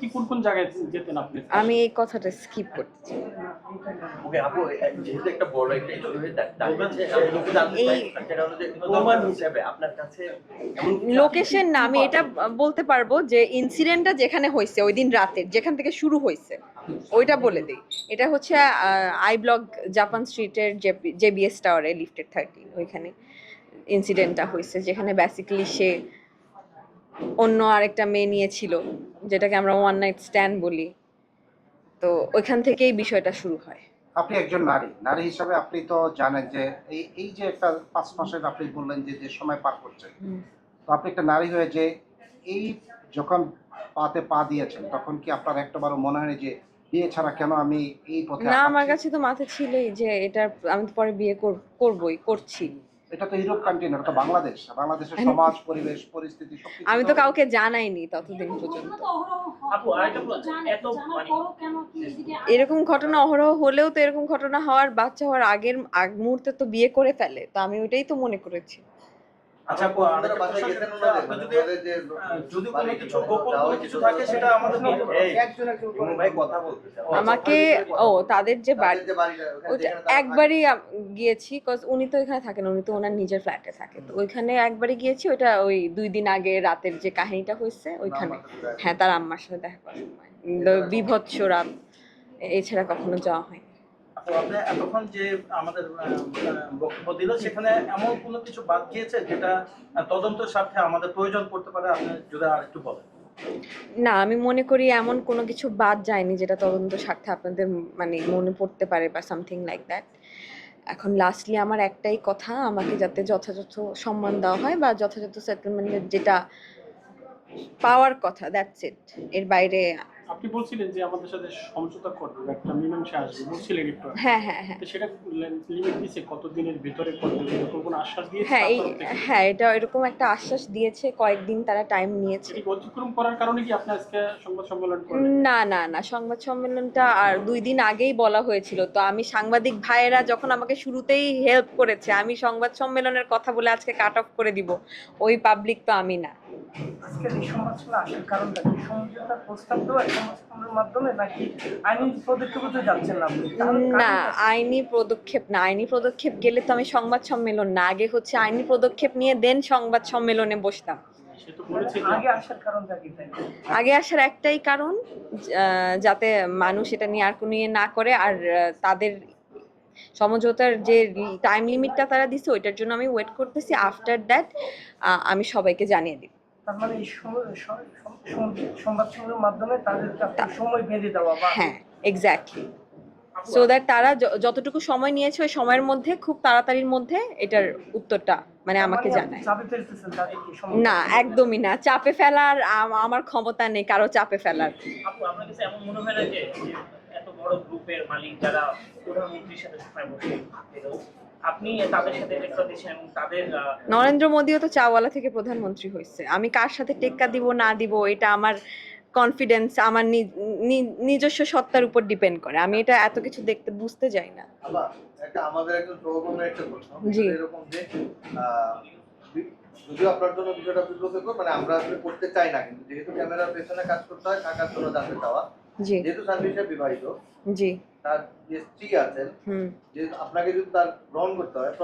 কি কোন কোন জায়গায় যেতেন আপনি? আমি এই কথাটা স্কিপ করতে ওকে আপু যেহেতু একটা বড় একটা ইস্যু হয়ে দা- দাঁড়িয়েছে আমি একটু জানতে চাই সেটা হলো যে প্রমাণ হিসেবে আপনার কাছে লোকেশন না আমি এটা বলতে পারব যে ইনসিডেন্টটা যেখানে হয়েছে ওই দিন রাতের যেখান থেকে শুরু হয়েছে ওইটা বলে দিই। এটা হচ্ছে আই ব্লক জাপান স্ট্রিটের জেবিএস টাওয়ারে লিফটেড থার্টি ওইখানে ইনসিডেন্টটা হয়েছে যেখানে বেসিক্যালি সে অন্য আরেকটা মেয়ে নিয়েছিল। যেটাকে আমরা ওয়ান নাইট স্ট্যান্ড বলি। তো ওইখান থেকেই বিষয়টা শুরু হয়। আপনি একজন নারী। নারী হিসাবে আপনি তো জানেন যে এই এই যে একটা পাঁচ মাসের আপনি বললেন যে যে সময় পার করছেন তো আপনি একটা নারী হয়ে যে এই যখন পাতে পা দিয়েছেন তখন কি আপনার একটাবারও মনে হয় যে বিয়ে ছাড়া কেন আমি এই পথে না আমার কাছে তো মাথা ছিলই যে এটা আমি তো পরে বিয়ে কর- করবই করছি। এটা তো ইউরোপ কন্টিনেন্ট বাংলাদেশ। বাংলাদেশের সমাজ পরিবেশ পরিস্থিতি সবকিছু আমি তো কাউকে জানাইনি ততদিন পর্যন্ত। মানে এরকম ঘটনা অহরহ হলেও তো এরকম ঘটনা হওয়ার বাচ্চা হওয়ার আগের আগ মুহূর্তে তো বিয়ে করে ফেলে। তো আমি ওইটাই তো মনে করেছি। আচ্ছা যদি কোনো কিছু গোপন কিছু থাকে সেটা আমাদের কথা আমাকে ও তাদের যে বাড়ি একবারই গিয়েছি কজ উনি তো এখানে থাকেন উনি তো ওনার নিজের ফ্ল্যাটে থাকে। তো ওইখানে একবারই গিয়েছি ওইটা ওই দুই দিন আগে রাতের যে কাহিনীটা হয়েছে ওইখানে। হ্যাঁ তার আম্মার সাথে দেখা করার সময়। বিভৎস রাত। এছাড়া কখনো যাওয়া হয় এতক্ষণ যে আমাদের বক্তব্য দিল, সেখানে এমন কিছু বাদ গিয়েছে যেটা তদন্তের আমাদের প্রয়োজন পড়তে পারে? আপনি যদি আর একটু বলেন। না, আমি মনে করি এমন কোনো কিছু বাদ যায়নি যেটা তদন্ত স্বার্থে আপনাদের মানে মনে পড়তে পারে বা সামথিং লাইক দ্যাট এখন লাস্টলি আমার একটাই কথা, আমাকে যাতে যথাযথ সম্মান দেওয়া হয় বা যথাযথ সেটেলমেন্টের যেটা পাওয়ার কথা দ্যাটস ইট এর বাইরে আপনি বলছিলেন যে আমাদের সাথে সমঝোতা করবেন একটা মীমাংসা আসবে বলছিলেন একটু হ্যাঁ হ্যাঁ হ্যাঁ। তো সেটা লিমিট দিয়েছে কতদিনের ভিতরে হবে এরকম কোনো আশ্বাস দিয়েছে হ্যাঁ? হ্যাঁ এটা এরকম একটা আশ্বাস দিয়েছে কয়েকদিন তারা টাইম নিয়েছে। অতিক্রম করার কারণে কি আপনি আজকে সংবাদ সম্মেলন করলেন? না না না সংবাদ সম্মেলনটা আর দুই দিন আগেই বলা হয়েছিল। তো আমি সাংবাদিক ভাইয়েরা যখন আমাকে শুরুতেই হেল্প করেছে আমি সংবাদ সম্মেলনের কথা বলে আজকে কাট অফ করে দিব। ওই পাবলিক তো আমি না। আজকের এই কারণটা কি? সমঝোতার প্রস্তাব দেওয়া সংবাদের মাধ্যমে নাকি আইনি পদক্ষেপে যাচ্ছেন না আইনি পদক্ষেপ না আইনি পদক্ষেপ গেলে তো আমি সংবাদ সম্মেলন না আগে হচ্ছে আইনি পদক্ষেপ নিয়ে দেন সংবাদ সম্মেলনে বসতাম। আগে আসার একটাই কারণ যাতে মানুষ এটা নিয়ে আর কোনো ইয়ে না করে আর তাদের সমঝোতার যে টাইম লিমিটটা তারা দিছে ওইটার জন্য আমি ওয়েট করতেছি। আফটার দ্যাট আমি সবাইকে জানিয়ে দিব। তার মানে এই সম- স- সম- সংবাদ সম্মেলনের মাধ্যমে তাদের সময় বেঁধে দেওয়া হ্যাঁ এক্স্যাক্টলি সো দ্যাট তারা যতটুকু সময় নিয়েছে ওই সময়ের মধ্যে খুব তাড়াতাড়ির মধ্যে এটার উত্তরটা মানে আমাকে মানে জানায়। না একদমই না। চাপে ফেলার আমার ক্ষমতা নেই কারও চাপে ফেলার। আপু আপনার কাছে এমন মনে হয় না যে যে এত বড় গ্রুপের মালিক যারা প্রধানমন্ত্রীর সাথে আপনি তাদের সাথে টেক্কা দিচ্ছেন এবং তাদের নরেন্দ্র মোদীও তো চাওয়ালা থেকে প্রধানমন্ত্রী হয়েছে। আমি কার সাথে টেক্কা দিব না দিব এটা আমার কনফিডেন্স আমার নিজস্ব সত্তার উপর ডিপেন্ড করে। আমি এটা এত কিছু দেখতে বুঝতে যাই না। আমাদের একজন সহকর্মীর একটা প্রশ্ন। জি। এরকম যে যদিও আপনার জন্য বিষয়টা বিব্রতকর মানে আমরা আসলে করতে চাই না কিন্তু যেহেতু ক্যামেরার পেছনে কাজ করতে হয় কাকার জন্য জানতে চাওয়া। জি। যেহেতু সার্ভিসে বিবাহিত জি। তার যে স্ত্রী আছেন যে আপনাকে যদি তার গ্রহণ করতে হয়